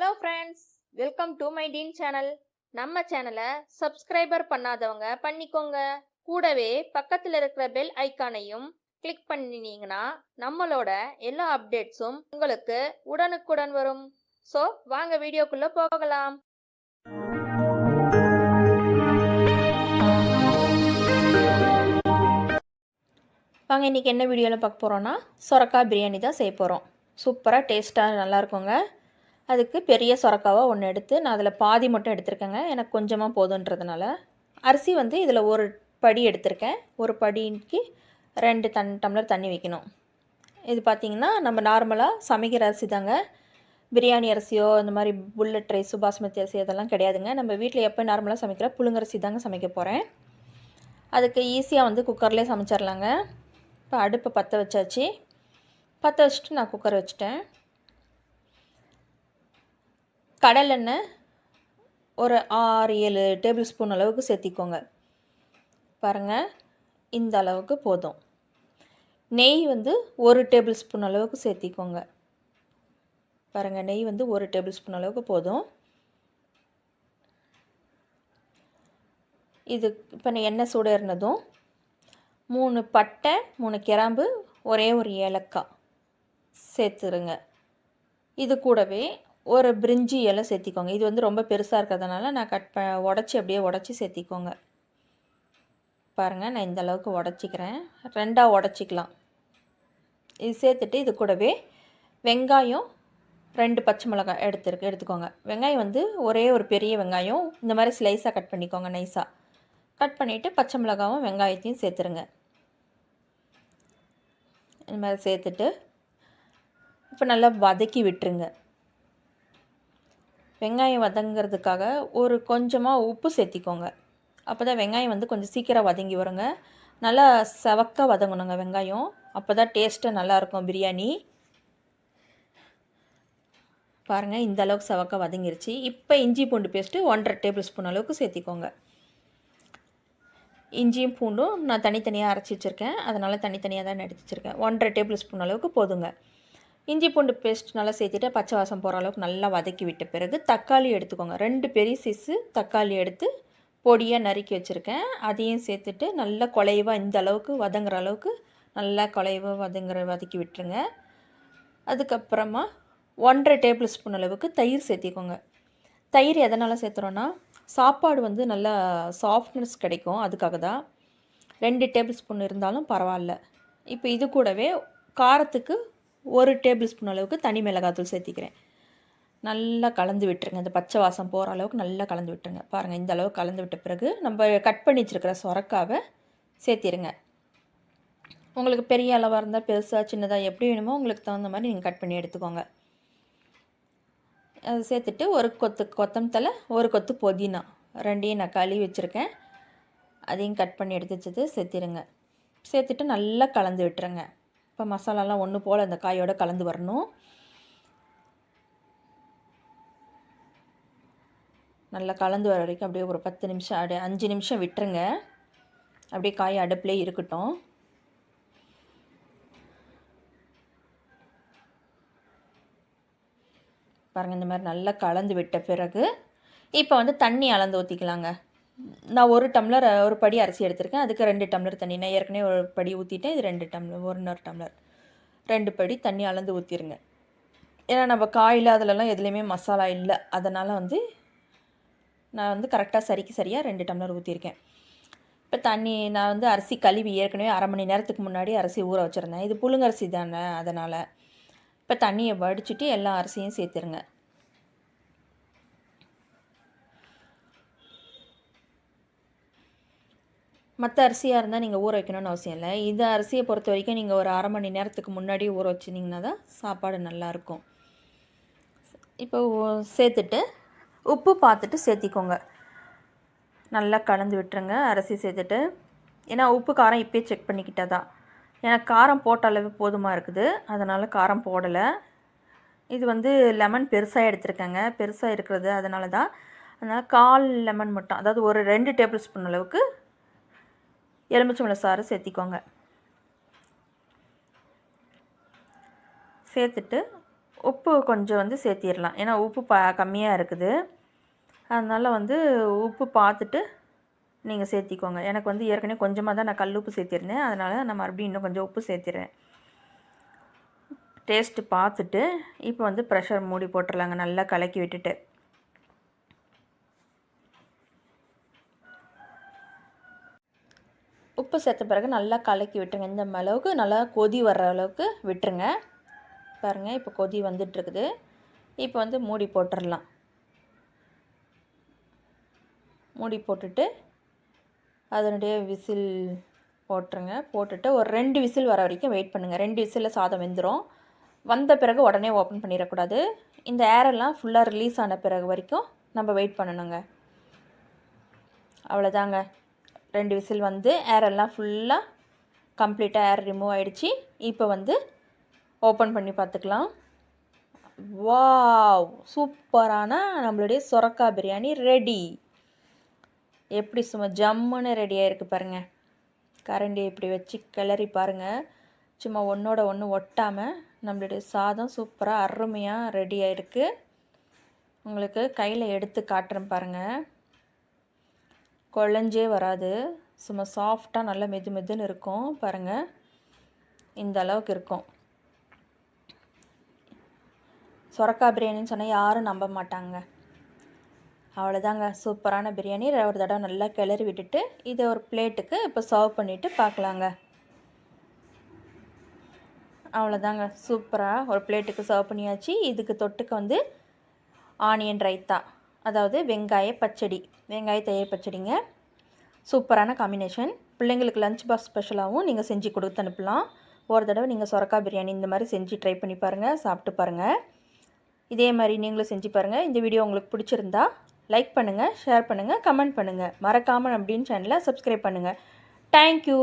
Hello friends welcome to my teen channel நம்ம சேனலை subscriber பண்ணாதவங்க பண்ணிக்கோங்க. கூடவே பக்கத்தில் இருக்கிற பெல் ஐக்கானையும் கிளிக் பண்ணினீங்கன்னா நம்மளோட எல்லா அப்டேட்ஸும் உங்களுக்கு உடனுக்குடன் வரும். ஸோ வாங்க வீடியோக்குள்ளே போகலாம். வாங்க இன்றைக்கி என்ன வீடியோவில் பார்க்க போகிறோன்னா சொரக்காய் பிரியாணி தான் செய்ய போகிறோம் சூப்பராக டேஸ்ட்டாக நல்லாயிருக்குங்க அதுக்கு பெரிய சுரக்காவாக ஒன்று எடுத்து நான் அதில் பாதி மட்டும் எடுத்திருக்கேங்க. எனக்கு கொஞ்சமாக போதுன்றதுனால. அரிசி வந்து இதில் ஒரு படி எடுத்திருக்கேன். ஒரு படிக்கு ரெண்டு தன் டம்ளர் தண்ணி வைக்கணும். இது பார்த்திங்கன்னா நம்ம நார்மலாக சமைக்கிற அரிசி தாங்க. பிரியாணி அரிசியோ இந்த மாதிரி புல்லட் ரைஸு பாஸ்மதி அரிசி அதெல்லாம் கிடையாதுங்க. நம்ம வீட்டில் எப்போ நார்மலாக சமைக்கிற புழுங்கரிசி தாங்க சமைக்க போகிறேன் அதுக்கு ஈஸியாக வந்து குக்கர்லேயே சமைச்சிடலாங்க இப்போ அடுப்பை பற்ற வச்சாச்சு. பற்ற வச்சுட்டு நான் குக்கர் வச்சுட்டேன். கடலெண்ணெய் ஒரு ஆறு ஏழு டேபிள் ஸ்பூன் அளவுக்கு சேர்த்திக்கோங்க. பாருங்கள் இந்த அளவுக்கு போதும். நெய் வந்து ஒரு டேபிள் ஸ்பூன் அளவுக்கு சேர்த்திக்கோங்க. பாருங்கள் நெய் வந்து ஒரு டேபிள் ஸ்பூன் அளவுக்கு போதும். இது இப்போ நான் எண்ணெய் சூடு இருந்ததும் மூணு பட்டை மூணு கிராம்பு ஒரே ஒரு ஏலக்காய் சேர்த்துருங்க. இது கூடவே ஒரு பிரிஞ்சி இலை சேர்த்திக்கோங்க. இது வந்து ரொம்ப பெருசாக இருக்கிறதுனால நான் கட் ப உடச்சி அப்படியே உடச்சி சேர்த்திக்கோங்க. பாருங்கள் நான் இந்த அளவுக்கு உடச்சிக்கிறேன். ரெண்டாக உடச்சிக்கலாம். இது சேர்த்துட்டு இது கூடவே வெங்காயம் ரெண்டு பச்சை மிளகாய் எடுத்துருக்கு எடுத்துக்கோங்க. வெங்காயம் வந்து ஒரே ஒரு பெரிய வெங்காயம். இந்த மாதிரி ஸ்லைஸாக கட் பண்ணிக்கோங்க நைஸாக கட் பண்ணிவிட்டு பச்சை மிளகாவும் வெங்காயத்தையும் சேர்த்துருங்க. இந்த மாதிரி சேர்த்துட்டு இப்போ நல்லா வதக்கி விட்டுருங்க. வெங்காயம் வதங்கிறதுக்காக ஒரு கொஞ்சமாக உப்பு சேர்த்திக்கோங்க. அப்போ தான் வெங்காயம் வந்து கொஞ்சம் சீக்கிரம் வதங்கி வருங்க. நல்லா செவக்க வதங்கணுங்க வெங்காயம். அப்போ தான் டேஸ்ட்டு நல்லாயிருக்கும் பிரியாணி. பாருங்கள் இந்த அளவுக்கு செவக்க வதங்கிருச்சு. இப்போ இஞ்சி பூண்டு பேஸ்ட்டு ஒன்றரை டேபிள் ஸ்பூன் அளவுக்கு சேர்த்திக்கோங்க. இஞ்சியும் பூண்டும் நான் தனித்தனியாக அரைச்சி வச்சுருக்கேன். அதனால் தனித்தனியாக தான் எடுத்து வச்சுருக்கேன். ஒன்றரை டேபிள் ஸ்பூன் அளவுக்கு போதுங்க. இஞ்சி பூண்டு பேஸ்ட் நல்லா சேர்த்துட்டு பச்சை வாசம் போகிற அளவுக்கு நல்லா வதக்கி விட்ட பிறகு தக்காளி எடுத்துக்கோங்க. ரெண்டு பெரிய சிசு தக்காளி எடுத்து பொடியாக நறுக்கி வச்சுருக்கேன். அதையும் சேர்த்துட்டு நல்லா குலைவாக இந்த அளவுக்கு வதங்குற அளவுக்கு நல்லா குலைவாக வதங்குற வதக்கி விட்டுருங்க. அதுக்கப்புறமா ஒன்றரை டேபிள் ஸ்பூன் அளவுக்கு தயிர் சேர்த்திக்கோங்க. தயிர் எதனால் சேர்த்துறோன்னா சாப்பாடு வந்து நல்லா சாஃப்ட்னஸ் கிடைக்கும். அதுக்காக தான் ரெண்டு டேபிள் ஸ்பூன் இருந்தாலும் பரவாயில்ல. இப்போ இது கூடவே காரத்துக்கு ஒரு டேபிள் ஸ்பூன் அளவுக்கு தனி மிளகாத்தூள் சேர்த்திக்கிறேன். நல்லா கலந்து விட்டுருங்க. இந்த பச்சை வாசம் போகிற அளவுக்கு நல்லா கலந்து விட்டுருங்க. பாருங்கள் இந்த அளவுக்கு கலந்து விட்ட பிறகு நம்ம கட் பண்ணி வச்சுருக்கிற சொரக்காவை சேர்த்திருங்க. உங்களுக்கு பெரிய அளவாக இருந்தால் பெருசாக சின்னதாக எப்படி வேணுமோ உங்களுக்கு தகுந்த மாதிரி நீங்கள் கட் பண்ணி எடுத்துக்கோங்க. அது சேர்த்துட்டு ஒரு கொத்து கொத்தமத்தலை ஒரு கொத்து புதினா. ரெண்டையும் நான் கழுவி வச்சுருக்கேன். அதையும் கட் பண்ணி எடுத்து வச்சது சேர்த்திருங்க. சேர்த்துட்டு நல்லா கலந்து விட்டுருங்க. இப்போ மசாலாலாம் ஒன்று போல் அந்த காயோடு கலந்து வரணும். நல்லா கலந்து வர வரைக்கும் அப்படியே ஒரு பத்து நிமிஷம் அப்படியே அஞ்சு நிமிஷம் விட்டுருங்க. அப்படியே காய் அடுப்புலேயே இருக்கட்டும். பாருங்கள் இந்த மாதிரி நல்லா கலந்து விட்ட பிறகு இப்போ வந்து தண்ணி அளந்து ஊற்றிக்கலாங்க நான் ஒரு டம்ளர் ஒரு படி அரிசி எடுத்திருக்கேன். அதுக்கு ரெண்டு டம்ளர் தண்ணி. நான் ஏற்கனவே ஒரு படி ஊற்றிட்டேன் இது ரெண்டு டம்ளர் ஒன்றரை டம்ளர். ரெண்டு படி தண்ணி அளந்து ஊற்றிருங்க ஏன்னா நம்ம காயில் அதிலலாம் எதுலேயுமே மசாலா இல்லை. அதனால் வந்து நான் வந்து கரெக்டாக சரிக்கு சரியாக ரெண்டு டம்ளர் ஊற்றிருக்கேன் இப்போ தண்ணி நான் வந்து அரிசி கழுவி ஏற்கனவே அரை மணி நேரத்துக்கு முன்னாடி அரிசி ஊற வச்சுருந்தேன். இது புழுங்கரிசி தானே அதனால். இப்போ தண்ணியை வடிச்சிட்டு எல்லா அரிசியும் சேர்த்துருங்க. மற்ற அரிசியாக இருந்தால் நீங்கள் ஊற வைக்கணும்னு அவசியம் இல்லை. இந்த அரிசியை பொறுத்த வரைக்கும் நீங்கள் ஒரு அரை மணி நேரத்துக்கு முன்னாடி ஊற வச்சுருந்தீங்கன்னா தான் சாப்பாடு நல்லாயிருக்கும் இப்போ சேர்த்துட்டு உப்பு பார்த்துட்டு சேர்த்திக்கோங்க. நல்லா கலந்து விட்டுருங்க அரிசி சேர்த்துட்டு. ஏன்னா உப்பு காரம் இப்போயே செக் பண்ணிக்கிட்டால் தான். ஏன்னா காரம் போட்ட அளவு போதுமாக இருக்குது. அதனால் காரம் போடலை. இது வந்து லெமன் பெருசாக எடுத்திருக்கேங்க. பெருசாக இருக்கிறது அதனால தான். அதனால் கால் லெமன் மட்டும் அதாவது ஒரு ரெண்டு டேபிள் ஸ்பூன் அளவுக்கு எலுமிச்சம்பழ சாறு சேர்த்திக்கோங்க. சேர்த்துட்டு உப்பு கொஞ்சம் வந்து சேர்த்திடலாம். ஏன்னா உப்பு ப கம்மியாக இருக்குது. அதனால் வந்து உப்பு பார்த்துட்டு நீங்கள் சேர்த்திக்கோங்க. எனக்கு வந்து ஏற்கனவே கொஞ்சமாக தான் நான் கல் உப்பு சேர்த்திருந்தேன். அதனால் நான் மறுபடியும் இன்னும் கொஞ்சம் உப்பு சேர்த்திடுறேன். டேஸ்ட்டு பார்த்துட்டு இப்போ வந்து ப்ரெஷர் மூடி போட்டுடலாங்க. நல்லா கலக்கி விட்டுட்டு. உப்பு சேர்த்த பிறகு நல்லா கலக்கி விட்டுருங்க. இந்த அளவுக்கு நல்லா கொதி வர்ற அளவுக்கு விட்டுருங்க. பாருங்கள் இப்போ கொதி வந்துட்டுருக்குது. இப்போ வந்து மூடி போட்டுடலாம் மூடி போட்டுட்டு அதனுடைய விசில் போட்டுருங்க. போட்டுட்டு ஒரு ரெண்டு விசில் வர வரைக்கும் வெயிட் பண்ணுங்கள் ரெண்டு விசிலில் சாதம் வெந்துடும் வந்த பிறகு உடனே ஓப்பன் பண்ணிடக்கூடாது. இந்த ஏரெல்லாம் ஃபுல்லாக ரிலீஸ் ஆன பிறகு வரைக்கும் நம்ம வெயிட் பண்ணணுங்க. அவ்வளோதாங்க ரெண்டு விசில் வந்து ஏரெல்லாம் ஃபுல்லாக கம்ப்ளீட்டாக ஏர் ரிமூவ் ஆகிடுச்சு இப்போ வந்து ஓப்பன் பண்ணி பார்த்துக்கலாம். வாவ் சூப்பரான நம்மளுடைய சொரக்கா பிரியாணி ரெடி எப்படி சும்மா ஜம்முன்னு ரெடியாக இருக்குது பாருங்கள் கரண்டி இப்படி வச்சு கிளறி பாருங்கள் சும்மா ஒன்றோட ஒன்று ஒட்டாமல் நம்மளுடைய சாதம் சூப்பராக அருமையாக ரெடி ஆகிருக்கு உங்களுக்கு கையில் எடுத்து காட்டுறேன் பாருங்கள் குழஞ்சே வராது. சும்மா சாஃப்டாக நல்லா மெது மெதுன்னு இருக்கும். பாருங்கள் இந்த அளவுக்கு இருக்கும். சொரக்கா பிரியாணின்னு சொன்னால் யாரும் நம்ப மாட்டாங்க. அவ்வளோதாங்க சூப்பரான பிரியாணி. ஒரு தடவை நல்லா கிளறி விட்டுட்டு இதை ஒரு பிளேட்டுக்கு இப்போ சர்வ் பண்ணிவிட்டு பார்க்கலாங்க. அவ்வளோதாங்க சூப்பராக ஒரு பிளேட்டுக்கு சர்வ் பண்ணியாச்சு. இதுக்கு தொட்டுக்கு வந்து ஆனியன் ரைத்தா. அதாவது வெங்காய பச்சடி வெங்காய தயிர் பச்சடிங்க. சூப்பரான காம்பினேஷன் பிள்ளைங்களுக்கு லஞ்ச் பாக்ஸ் ஸ்பெஷலாகவும் நீங்கள் செஞ்சு கொடுத்து அனுப்பலாம். ஒரு தடவை நீங்கள் சொரக்காய் பிரியாணி இந்த மாதிரி செஞ்சு ட்ரை பண்ணி பாருங்கள் சாப்பிட்டு பாருங்கள் இதே மாதிரி நீங்களும் செஞ்சு பாருங்கள் இந்த வீடியோ உங்களுக்கு பிடிச்சிருந்தா லைக் பண்ணுங்கள் ஷேர் பண்ணுங்கள் கமெண்ட் பண்ணுங்கள் மறக்காமல் அப்படின்னு சேனலை சப்ஸ்கிரைப் பண்ணுங்கள் தேங்க்யூ